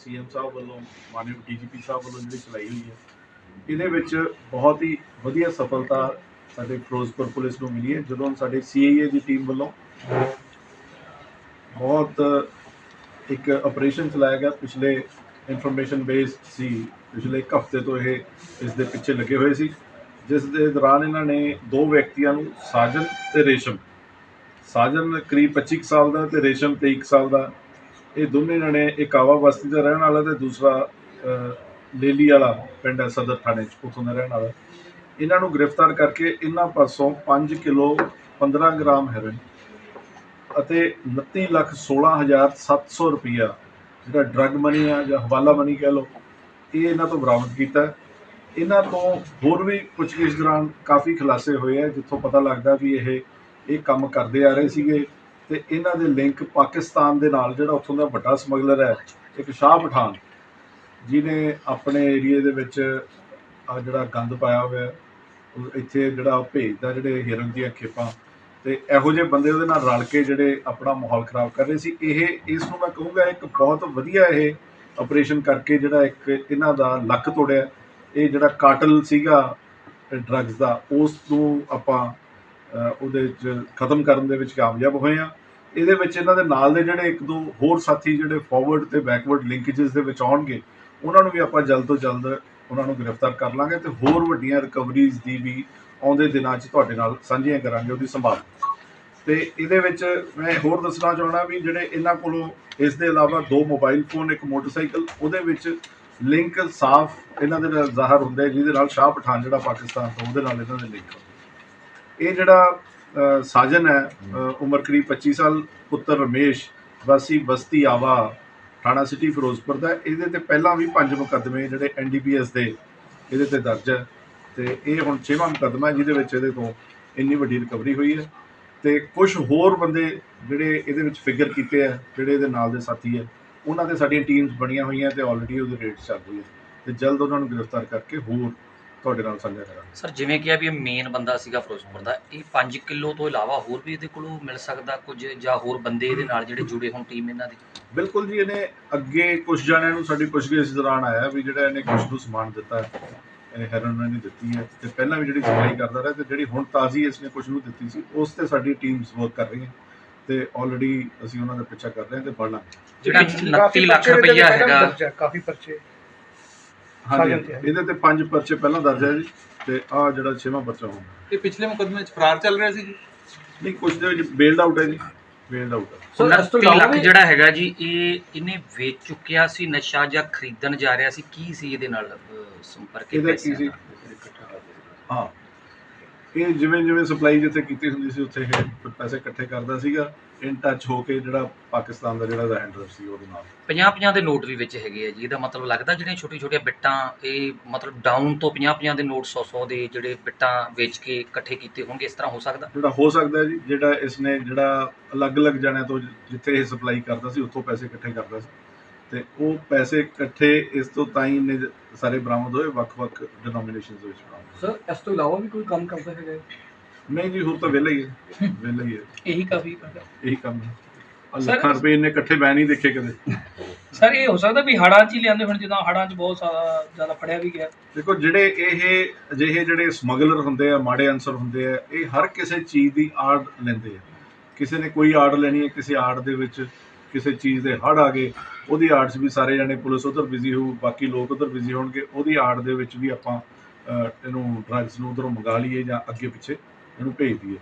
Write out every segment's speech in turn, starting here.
CM ਸਾਹਿਬ ਵੱਲੋਂ, ਮਾਨਯੋਗ DGP ਸਾਹਿਬ ਵੱਲੋਂ ਜਿਹੜੀ ਚਲਾਈ ਹੋਈ ਹੈ, ਇਹਦੇ ਵਿੱਚ ਬਹੁਤ ਹੀ ਵਧੀਆ ਸਫਲਤਾ ਸਾਡੇ ਫਿਰੋਜ਼ਪੁਰ ਪੁਲਿਸ ਨੂੰ ਮਿਲੀ ਹੈ। ਜਦੋਂ ਸਾਡੇ ਸੀਆਈਏ ਦੀ ਟੀਮ ਵੱਲੋਂ ਬਹੁਤ ਇੱਕ ਆਪਰੇਸ਼ਨ ਚਲਾਇਆ ਗਿਆ, ਪਿਛਲੇ ਇਨਫੋਰਮੇਸ਼ਨ ਬੇਸ ਸੀ, ਪਿਛਲੇ ਇੱਕ ਹਫ਼ਤੇ ਤੋਂ ਇਹ ਇਸ ਦੇ ਪਿੱਛੇ ਲੱਗੇ ਹੋਏ ਸੀ। ਜਿਸ ਦੇ ਦੌਰਾਨ ਇਹਨਾਂ ਨੇ ਦੋ ਵਿਅਕਤੀਆਂ ਨੂੰ ਸਾਜਨ ਤੇ ਰੇਸ਼ਮ, ਸਾਜਨ ਕਰੀਬ 25 ਕੁ ਸਾਲ ਦਾ ਤੇ ਰੇਸ਼ਮ 23 ਕੁ ਸਾਲ ਦਾ ਇਹ ਦੋਨੇ ਜਣੇ ਇੱਕ ਆਵਾ ਬਸਤੀ ਦਾ ਰਹਿਣ ਵਾਲਾ ਤੇ ਦੂਸਰਾ ਲੇਲੀ ਵਾਲਾ ਪਿੰਡ ਹੈ ਸਦਰ ਥਾਣੇ ਚ, ਉਥੋਂ ਦਾ ਰਹਿਣ ਵਾਲਾ। ਇਹਨਾਂ ਨੂੰ ਗ੍ਰਿਫਤਾਰ ਕਰਕੇ ਇਹਨਾਂ ਪਾਸੋਂ 5 ਕਿਲੋ 15 ਗ੍ਰਾਮ ਹੈਰੋਇਨ ਅਤੇ 29 ਲੱਖ 16700 ਰੁਪਈਆ, ਜਿਹੜਾ ਡਰੱਗ ਮਨੀ ਆ ਜਾਂ ਹਵਾਲਾ ਮਨੀ ਕਹਿ ਲਓ, ਇਹ ਇਹਨਾਂ ਤੋਂ ਬਰਾਮਦ ਕੀਤਾ ਇਹਨਾਂ ਤੋਂ ਹੋਰ ਵੀ ਪੁੱਛਗਿੱਛ ਦੌਰਾਨ ਕਾਫੀ ਖੁਲਾਸੇ ਹੋਏ ਆ, ਜਿੱਥੋਂ ਪਤਾ ਲੱਗਦਾ ਵੀ ਇਹ ਇਹ ਕੰਮ ਕਰਦੇ ਆ ਰਹੇ ਸੀਗੇ। ਤੇ ਇਹਨਾਂ ਦੇ ਲਿੰਕ ਪਾਕਿਸਤਾਨ ਦੇ ਨਾਲ, ਜਿਹੜਾ ਉੱਥੋਂ ਦਾ ਵੱਡਾ ਸਮਗਲਰ ਹੈ, ਇੱਕ ਸ਼ਾਹ ਪਠਾਨ, ਜਿਹਨੇ ਆਪਣੇ ਏਰੀਏ ਦੇ ਵਿੱਚ ਆ ਜਿਹੜਾ ਗੰਦ ਪਾਇਆ ਹੋਇਆ ਇੱਥੇ ਜਿਹੜਾ ਉਹ ਭੇਜਦਾ, ਜਿਹੜੇ ਹਿਰਨ ਦੀਆਂ ਖੇਪਾਂ। ਤੇ ਇਹੋ ਜਿਹੇ ਬੰਦੇ ਉਹਦੇ ਨਾਲ ਰਲ ਕੇ ਜਿਹੜੇ ਆਪਣਾ ਮਾਹੌਲ ਖਰਾਬ ਕਰ ਰਹੇ ਸੀ। ਇਹ, ਇਸ ਨੂੰ ਮੈਂ ਕਹੂੰਗਾ, ਇੱਕ ਬਹੁਤ ਵਧੀਆ ਇਹ ਆਪਰੇਸ਼ਨ ਕਰਕੇ ਜਿਹੜਾ ਇੱਕ ਇਹਨਾਂ ਦਾ ਲੱਕ ਤੋੜਿਆ। ਇਹ ਜਿਹੜਾ ਕਾਟਲ ਸੀਗਾ ਡਰੱਗਸ ਦਾ, ਉਸ ਨੂੰ ਆਪਾਂ ਉਹਦੇ ਚ ਖਤਮ ਕਰਨ ਦੇ ਵਿੱਚ ਕਾਮਯਾਬ ਹੋਏ ਆ ਇਹਦੇ ਵਿੱਚ ਇਹਨਾਂ ਦੇ ਨਾਲ ਦੇ ਜਿਹੜੇ ਇੱਕ ਦੋ ਹੋਰ ਸਾਥੀ ਜਿਹੜੇ ਫਾਰਵਰਡ ਤੇ ਬੈਕਵਰਡ ਲਿੰਕੇजेस ਦੇ ਵਿੱਚ ਆਉਣਗੇ, ਉਹਨਾਂ ਨੂੰ ਵੀ ਆਪਾਂ ਜਲਦ ਤੋਂ ਜਲਦ ਉਹਨਾਂ ਨੂੰ ਗ੍ਰਿਫਤਾਰ ਕਰ ਲਾਂਗੇ ਤੇ ਹੋਰ ਵੱਡੀਆਂ ਰਿਕਵਰੀਜ਼ ਦੀ ਵੀ ਆਉਂਦੇ ਦਿਨਾਂ 'ਚ ਤੁਹਾਡੇ ਨਾਲ ਸਾਂਝੀਆਂ ਕਰਾਂਗੇ ਉਹਦੀ ਸੰਭਾਲ। ਤੇ ਇਹਦੇ ਵਿੱਚ ਮੈਂ ਹੋਰ ਦੱਸਣਾ ਚਾਹਣਾ ਵੀ ਜਿਹੜੇ ਇਹਨਾਂ ਕੋਲੋਂ ਇਸ ਦੇ ਇਲਾਵਾ ਦੋ ਮੋਬਾਈਲ ਫੋਨ ਇੱਕ ਮੋਟਰਸਾਈਕਲ ਉਹਦੇ ਵਿੱਚ ਲਿੰਕ ਸਾਫ਼ ਇਹਨਾਂ ਦੇ ਨਾਲ ਜ਼ਾਹਰ ਹੁੰਦਾ ਹੈ ਜਿਹਦੇ ਨਾਲ ਸ਼ਾਹ ਪਠਾਨ ਜਿਹੜਾ ਪਾਕਿਸਤਾਨ ਤੋਂ, ਉਹਦੇ ਨਾਲ ਇਹਨਾਂ ਦੇ ਲਿੰਕ ਇਹ ਜਿਹੜਾ ਸਾਜਨ ਹੈ। ਉਮਰ ਕਰੀਬ 25 ਸਾਲ, ਪੁੱਤਰ ਰਮੇਸ਼, ਵਾਸੀ ਬਸਤੀ ਆਵਾ, ਥਾਣਾ ਸਿਟੀ ਫਿਰੋਜ਼ਪੁਰ ਦਾ। ਇਹਦੇ ਤੇ ਪਹਿਲਾਂ ਵੀ ਪੰਜ ਮੁਕੱਦਮੇ ਜਿਹੜੇ ਐਨਡੀਪੀਐਸ ਦੇ, ਇਹਦੇ ਤੇ ਦਰਜ ਹੈ। ਤੇ ਇਹ ਹੁਣ ਛੇਵਾਂ ਮੁਕੱਦਮਾ ਹੈ, ਜਿਹਦੇ ਵਿੱਚ ਇਹਦੇ ਤੋਂ ਇੰਨੀ ਵੱਡੀ ਰਿਕਵਰੀ ਹੋਈ ਹੈ। ਤੇ ਕੁਝ ਹੋਰ ਬੰਦੇ ਜਿਹੜੇ ਇਹਦੇ ਵਿੱਚ ਫਿਗਰ ਕੀਤੇ ਆ ਜਿਹੜੇ ਇਹਦੇ ਨਾਲ ਦੇ ਸਾਥੀ ਹੈ, ਉਹਨਾਂ ਦੇ ਸਾਡੀਆਂ ਟੀਮਸ ਬਣੀਆਂ ਹੋਈਆਂ ਤੇ ਆਲਰੇਡੀ ਉਹਦੇ ਰੇਟ ਚੱਲ ਰਹੀ ਹੈ। ਤੇ ਜਲਦ ਉਹਨਾਂ ਨੂੰ ਗ੍ਰਿਫਤਾਰ ਕਰਕੇ ਹੋਰ ਤੁਹਾਡੇ ਨਾਲ ਸਾਂਝਾ ਕਰਾਂਗੇ। ਸਰ ਜਿਵੇਂ ਕਿਹਾ ਵੀ ਇਹ ਮੇਨ ਬੰਦਾ ਸੀਗਾ ਫਿਰੋਜ਼ਪੁਰ ਦਾ ਇਹ 5 ਕਿਲੋ ਤੋਂ ਇਲਾਵਾ ਹੋਰ ਵੀ ਇਹਦੇ ਕੋਲੋਂ ਮਿਲ ਸਕਦਾ ਕੁਝ ਜਾਂ ਹੋਰ ਬੰਦੇ ਇਹਦੇ ਨਾਲ ਜਿਹੜੇ ਜੁੜੇ ਹੋਣ ਟੀਮ ਇਹਨਾਂ ਦੀ? ਬਿਲਕੁਲ ਜੀ ਇਹਨੇ ਅੱਗੇ ਕੁਝ ਜਾਣਿਆਂ ਨੂੰ ਸਾਡੀ ਪੁੱਛਗਿੱਛ ਦੌਰਾਨ ਆਇਆ ਵੀ ਜਿਹੜਾ ਇਹਨੇ ਕੁਝ ਨੂੰ ਸਮਾਨ ਦਿੱਤਾ ਇਹ ਹੈਰਨ ਨੇ ਦਿੱਤੀ ਹੈ ਤੇ ਪਹਿਲਾਂ ਵੀ ਜਿਹੜੀ ਸਪਲਾਈ ਕਰਦਾ ਰਿਹਾ ਤੇ ਜਿਹੜੀ ਹੁਣ ਤਾਜ਼ੀ ਇਸਨੇ ਕੁਝ ਨੂੰ ਦਿੱਤੀ ਸੀ ਉਸ ਤੇ ਸਾਡੀ ਟੀਮਸ ਵਰਕ ਕਰ ਰਹੀਆਂ ਤੇ ਆਲਰੇਡੀ ਅਸੀਂ ਉਹਨਾਂ ਦਾ ਪਿੱਛਾ ਕਰ ਰਹੇ ਹਾਂ ਤੇ ਪੜ੍ਹਨਾ ਜਿਹੜਾ ਕਾਫੀ 29 ਲੱਖ ਰੁਪਈਆ ਹੈਗਾ ਕਾਫੀ ਪਰਚੇ। ਹਾਂਜੀ ਸਾਜਨ ਤੇ ਹੈ। ਇਹਦੇ ਤੇ ਪੰਜ ਪਰਚੇ ਪਹਿਲਾਂ ਦਰਜ ਹੈ ਜੀ ਤੇ ਆਹ ਜਿਹੜਾ ਛੇਵਾਂ ਪਰਚਾ ਹੋਣਾ ਇਹ ਪਿਛਲੇ ਮੁਕਦਮੇ 'ਚ ਫਰਾਰ ਚੱਲ ਰਿਹਾ ਸੀ ਜੀ ਨਹੀਂ ਕੁਝ ਦੇ ਵਿੱਚ ਬੇਲਡ ਆਊਟ ਹੈ ਜੀ ਬੇਲਡ ਆਊਟ ਹੈ ਸਰ, ਇਸ ਤੋਂ 29 ਇਲਾਵਾ ਲੱਖ ਵੀ- ਜਿਹੜਾ ਹੈਗਾ ਜੀ ਇਹ ਇਹਨੇ ਵੇਚ ਚੁੱਕਿਆ ਸੀ ਨਸ਼ਾ ਜਾਂ ਖਰੀਦਣ ਜਾ ਰਿਹਾ ਸੀ ਕੀ ਸੀ ਇਹਦੇ ਨਾਲ ਅਹ, ਸੰਪਰਕ ਇਹਦਾ ਕੀ ਪੈਸਿਆਂ ਸੀ ਦਾ? ਹਾਂ ਇਹ ਜਿਵੇਂ ਜਿਵੇਂ ਸਪਲਾਈ ਜਿੱਥੇ ਕੀਤੀ ਹੁੰਦੀ ਸੀ ਉੱਥੇ ਇਹ ਪੈਸੇ ਇਕੱਠੇ ਕਰਦਾ ਸੀਗਾ। ਇਨ ਟੱਚ ਹੋ ਕੇ ਜਿਹੜਾ ਪਾਕਿਸਤਾਨ ਦਾ ਜਿਹੜਾ ਹੈਂਡਲਰ ਸੀ ਉਹਦੇ ਨਾਲ। 50 50 ਦੇ ਨੋਟ ਵੀ ਵਿੱਚ ਹੈਗੇ ਆ ਜੀ। ਇਹਦਾ ਮਤਲਬ ਲੱਗਦਾ ਜਿਹੜੀਆਂ ਛੋਟੀ ਛੋਟੀਆਂ ਬਿੱਟਾਂ ਇਹ ਮਤਲਬ ਡਾਊਨ ਤੋਂ 50 50 ਦੇ ਨੋਟ 100 100 ਦੇ ਜਿਹੜੇ ਬਿੱਟਾਂ ਵੇਚ ਕੇ ਇਕੱਠੇ ਕੀਤੇ ਹੋਣਗੇ ਇਸ ਤਰ੍ਹਾਂ ਹੋ ਸਕਦਾ? ਜਿਹੜਾ ਹੋ ਸਕਦਾ ਜੀ ਜਿਹੜਾ ਇਸਨੇ ਜਿਹੜਾ ਅਲੱਗ-ਅਲੱਗ ਜਣਿਆਂ ਤੋਂ ਜਿੱਥੇ ਇਹ ਸਪਲਾਈ ਕਰਦਾ ਸੀ ਉੱਥੋਂ ਪੈਸੇ ਇਕੱਠੇ ਕਰਦਾ ਸੀ। ਤੇ ਉਹ ਪੈਸੇ ਇਕੱਠੇ ਇਸ ਤੋਂ ਤਾਂ ਹੀ ਨੇ ਸਾਰੇ ਬਰਾਮਦ ਹੋਏ ਵੱਖ-ਵੱਖ ਡਿਨੋਮੀਨੇਸ਼ਨਸ ਦੇ ਵਿੱਚ ਬਰਾਮਦ ਸਰ ਇਸ ਤੋਂ ਇਲਾਵਾ ਵੀ ਕੋਈ ਕੰਮ ਕਰਦਾ ਹੈਗਾ ਹੈ? ਨਹੀਂ ਜੀ ਹੋਰ ਤਾਂ ਵਿਹਲਾ ਹੀ ਹੈ। ਵਿਹਲਾ ਹੀ ਹੈ। ਇਹੀ ਕਾਫੀ ਇਹੀ ਕੰਮ ਹੈ। ਲੱਖਾਂ ਰੁਪਏ ਇਹਨੇ ਇਕੱਠੇ ਮੈਂ ਨਹੀਂ ਦੇਖੇ ਕਦੇ। ਸਰ ਇਹ ਹੋ ਸਕਦਾ ਵੀ ਹੜਾਂ 'ਚ ਹੀ ਲਿਆਂਦੇ ਹੁਣ ਜਿੱਦਾਂ ਹੜਾਂ 'ਚ ਬਹੁਤ ਸਾਰਾ ਜ਼ਿਆਦਾ ਫੜਿਆ ਵੀ ਗਿਆ। ਦੇਖੋ ਜਿਹੜੇ ਇਹ ਅਜਿਹੇ ਜਿਹੜੇ ਸਮਗਲਰ ਹੁੰਦੇ ਆ ਮਾੜੇ ਅਨਸਰ ਹੁੰਦੇ ਆ ਇਹ ਹਰ ਕਿਸੇ ਚੀਜ਼ ਦੀ ਆੜ ਲੈਂਦੇ ਆ। ਕਿਸੇ ਨੇ ਕੋਈ ਆੜ ਲੈਣੀ ਹੈ ਕਿਸੇ ਆੜ ਦੇ ਵਿੱਚ ਕਿਸੇ ਚੀਜ਼ ਦੇ ਹੜ ਆ ਗਏ। ਉਹਦੀ ਆਰਟਸ ਵੀ ਸਾਰੇ ਜਣੇ ਪੁਲਿਸ ਉਧਰ ਬਿਜ਼ੀ ਹੋਊ, ਬਾਕੀ ਲੋਕ ਉਧਰ ਬਿਜ਼ੀ ਹੋਣਗੇ, ਉਹਦੀ ਆਰਟ ਦੇ ਵਿੱਚ ਵੀ ਆਪਾਂ ਇਹਨੂੰ ਡਰੱਗਸ ਨੂੰ ਉਧਰੋਂ ਮੰਗਾ ਲਈਏ ਜਾਂ ਅੱਗੇ ਪਿੱਛੇ ਇਹਨੂੰ ਭੇਜ ਦਈਏ।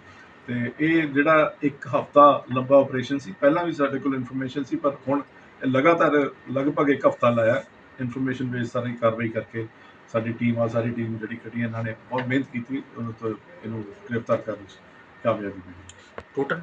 ਤੇ ਇਹ ਜਿਹੜਾ ਇੱਕ ਹਫਤਾ ਲੰਬਾ ਆਪਰੇਸ਼ਨ ਸੀ, ਪਹਿਲਾਂ ਵੀ ਸਾਡੇ ਕੋਲ ਇਨਫੋਰਮੇਸ਼ਨ ਸੀ, ਪਰ ਹੁਣ ਇਹ ਲਗਾਤਾਰ ਲਗਭਗ ਇੱਕ ਹਫਤਾ ਲਾਇਆ ਇਨਫੋਰਮੇਸ਼ਨ ਬੇਸ ਸਾਰੀ ਕਾਰਵਾਈ ਕਰਕੇ ਸਾਡੀ ਟੀਮ ਆ, ਸਾਰੀ ਟੀਮ ਜਿਹੜੀ ਖੜੀ ਇਹਨਾਂ ਨੇ ਬਹੁਤ ਮਿਹਨਤ ਕੀਤੀ, ਉਹਨਾਂ ਤੋਂ ਇਹਨੂੰ ਗ੍ਰਿਫਤਾਰ ਕਰਨ 'ਚ ਕਾਮਯਾਬੀ ਮਿਲੀ। ਟੋਟਲ